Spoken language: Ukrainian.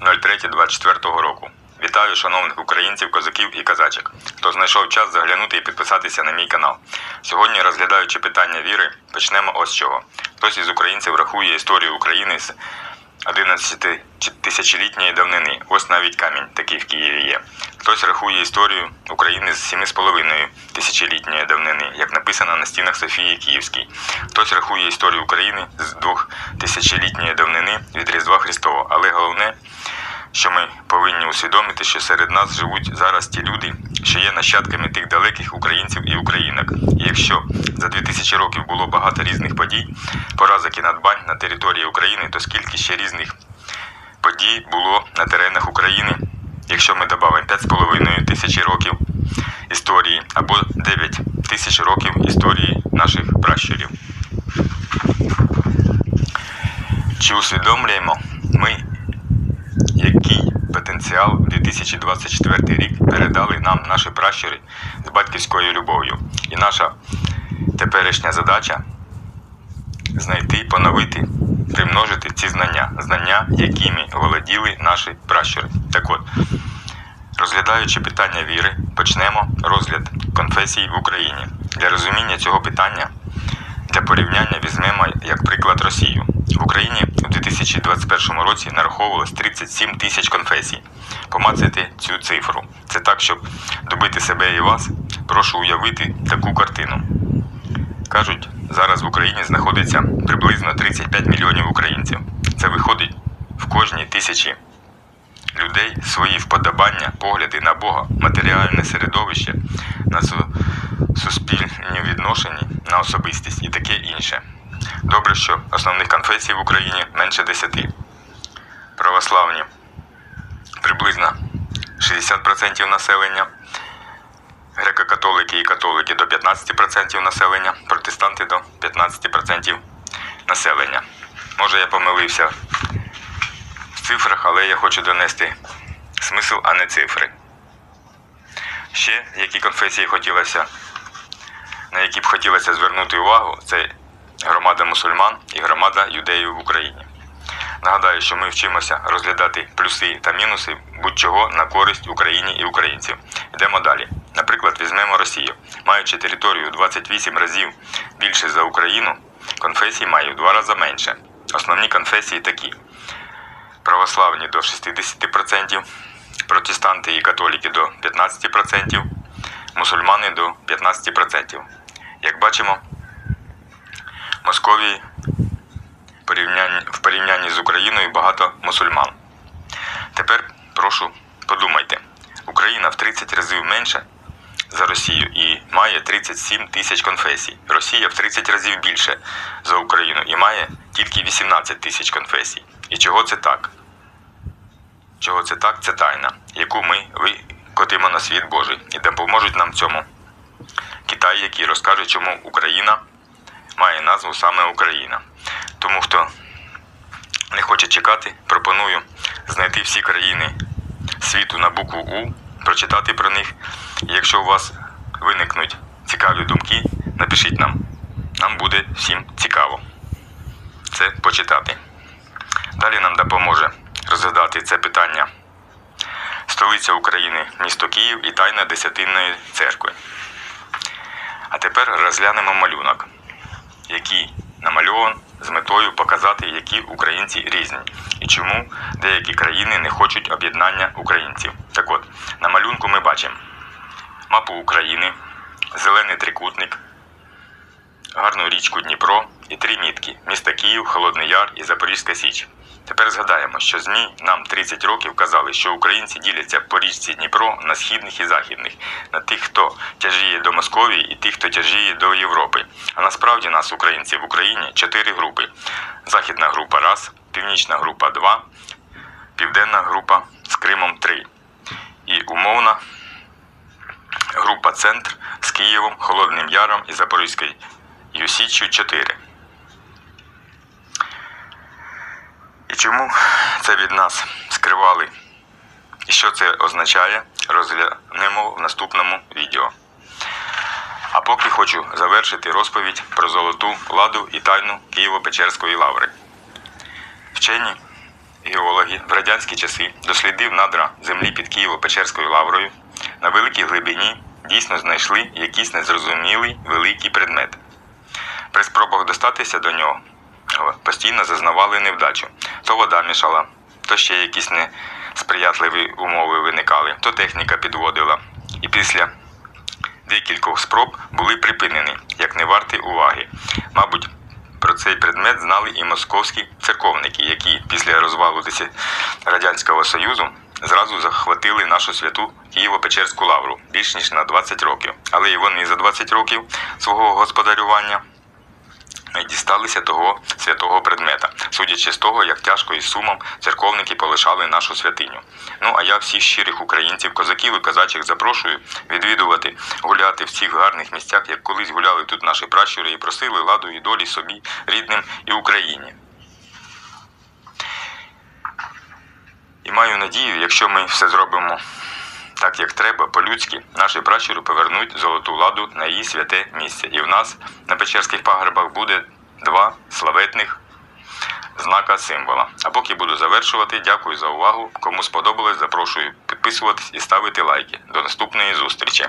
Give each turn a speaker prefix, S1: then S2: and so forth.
S1: 03.24 року. Вітаю шановних українців, козаків і казачок, хто знайшов час заглянути і підписатися на мій канал. Сьогодні, розглядаючи питання віри, почнемо ось чого. Хтось із українців рахує історію України з 11 тисячолітньої давнини. Ось навіть камінь такий в Києві є. Хтось рахує історію України з 7,5 тисячолітньої давнини, як написано на стінах Софії Київській. Хтось рахує історію України з 2 тисячолітньої давнини від Різдва Христового. Але головне, що ми повинні усвідомити, що серед нас живуть зараз ті люди, що є нащадками тих далеких українців українок. І якщо за 2000 років було багато різних подій, поразок і надбань на території України, то скільки ще різних подій було на теренах України, якщо ми додамо 5,5 тисячі років історії або 9 тисяч років історії наших пращурів. Чи усвідомлюємо потенціал 2024 рік передали нам наші пращури з батьківською любов'ю? І наша теперішня задача знайти, поновити, примножити ці знання, знання, якими володіли наші пращури. Так от, розглядаючи питання віри, почнемо розгляд конфесій в Україні. Для розуміння цього питання для порівняння візьмемо як приклад Росію. В Україні у 2021 році нараховувалось 37 тисяч конфесій. Помацайте цю цифру. Це так, щоб добити себе і вас. Прошу уявити таку картину. Кажуть, зараз в Україні знаходиться приблизно 35 мільйонів українців. Це виходить в кожній тисячі людей свої вподобання, погляди на Бога, матеріальне середовище, на суспільні відношення, на особистість і таке інше. Добре, що основних конфесій в Україні менше 10. Православні приблизно 60% населення, греко-католики і католики до 15% населення, протестанти до 15% населення. Може я помилився в цифрах, але я хочу донести смисл, а не цифри. Ще які конфесії хотілося, на які б хотілося звернути увагу, це громада мусульман і громада юдеїв в Україні. Нагадаю, що ми вчимося розглядати плюси та мінуси будь-чого на користь Україні і українців. Йдемо далі. Наприклад, візьмемо Росію. Маючи територію 28 разів більше за Україну, конфесій має в два рази менше. Основні конфесії такі: православні до 60%, протестанти і католики до 15%, мусульмани до 15%. Як бачимо, Московії в порівнянні з Україною багато мусульман. Тепер прошу подумайте, Україна в 30 разів менша за Росію і має 37 тисяч конфесій. Росія в 30 разів більше за Україну і має тільки 18 тисяч конфесій. І чого це так? Чого це так? Це тайна, яку ми викотимо на світ Божий і допоможуть нам цьому. Китай, який розкаже, чому Україна має назву саме Україна. Тому хто не хоче чекати, пропоную знайти всі країни світу на букву У, прочитати про них. І якщо у вас виникнуть цікаві думки, напишіть нам. Нам буде всім цікаво це почитати. Далі нам допоможе розглядати це питання столиця України, місто Київ і тайна Десятинної церкви. А тепер розглянемо малюнок, який намальован з метою показати, які українці різні і чому деякі країни не хочуть об'єднання українців. Так от, на малюнку ми бачимо мапу України, зелений трикутник, гарну річку Дніпро і три мітки міста Київ, Холодний Яр і Запорізька Січ. Тепер згадаємо, що ЗМІ нам 30 років казали, що українці діляться по річці Дніпро на східних і західних, на тих, хто тяжіє до Московії, і тих, хто тяжіє до Європи. А насправді нас, українців в Україні, чотири групи: західна група раз, північна група два, південна група з Кримом три. І умовна група Центр з Києвом, Холодним Яром і Запорізькою Січчю 4. І чому це від нас скривали? І що це означає, розглянемо в наступному відео. А поки хочу завершити розповідь про золоту ладу і тайну Києво-Печерської лаври. Вчені геологи в радянські часи дослідив надра землі під Києво-Печерською лаврою, на великій глибині дійсно знайшли якийсь незрозумілий великий предмет. При спробах достатися до нього о, постійно зазнавали невдачу. То вода мішала, то ще якісь несприятливі умови виникали, то техніка підводила. І після декількох спроб були припинені, як не варті уваги. Мабуть, про цей предмет знали і московські церковники, які після розвалу Радянського Союзу зразу захватили нашу святу Києво-Печерську лавру більш ніж на 20 років. Але і вони за 20 років свого господарювання дісталися того святого предмета, судячи з того, як тяжко і сумом церковники полишали нашу святиню. Ну а я всіх щирих українців, козаків і козачих запрошую відвідувати, гуляти в цих гарних місцях, як колись гуляли тут наші пращури і просили ладу і долі собі, рідним і Україні. І маю надію, якщо ми все зробимо так, як треба, по-людськи, наші пращури повернуть золоту ладу на її святе місце. І в нас на Печерських пагорбах буде два славетних знака символа. А поки буду завершувати, дякую за увагу. Кому сподобалось, запрошую підписуватись і ставити лайки. До наступної зустрічі!